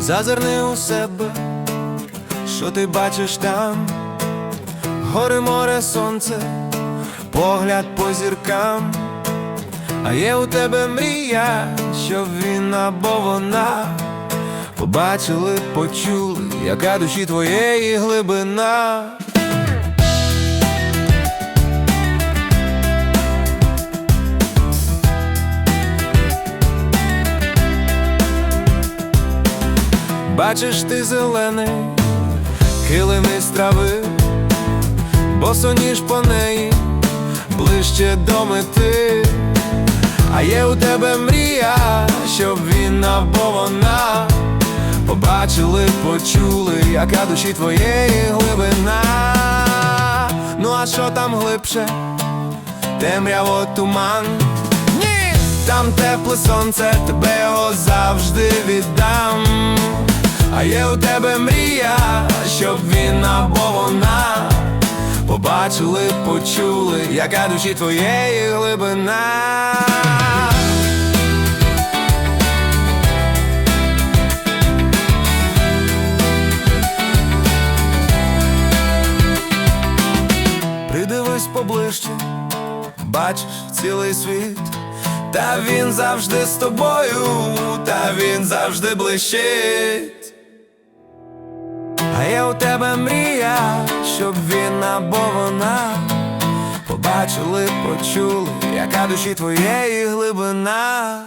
Зазирни у себе, що ти бачиш там, гори, море, сонце, погляд по зіркам, а є у тебе мрія, що він або вона побачили, почули, яка душі твоєї глибина. Бачиш ти зелений, килим із трави, босоніж по неї, ближче до мети, а є у тебе мрія, щоб він або вона побачили, почули, яка душі твоєї глибина. Ну а що там глибше? Темряво туман. Ні, там тепле сонце, тебе його завжди віддам. Є у тебе мрія, щоб він або вона побачили, почули, яка душі твоєї глибина. Придивись поближче, бачиш цілий світ, та він завжди з тобою, та він завжди блищить. А є у тебе мрія, щоб він або вона побачили, почули, яка душі твоєї глибина.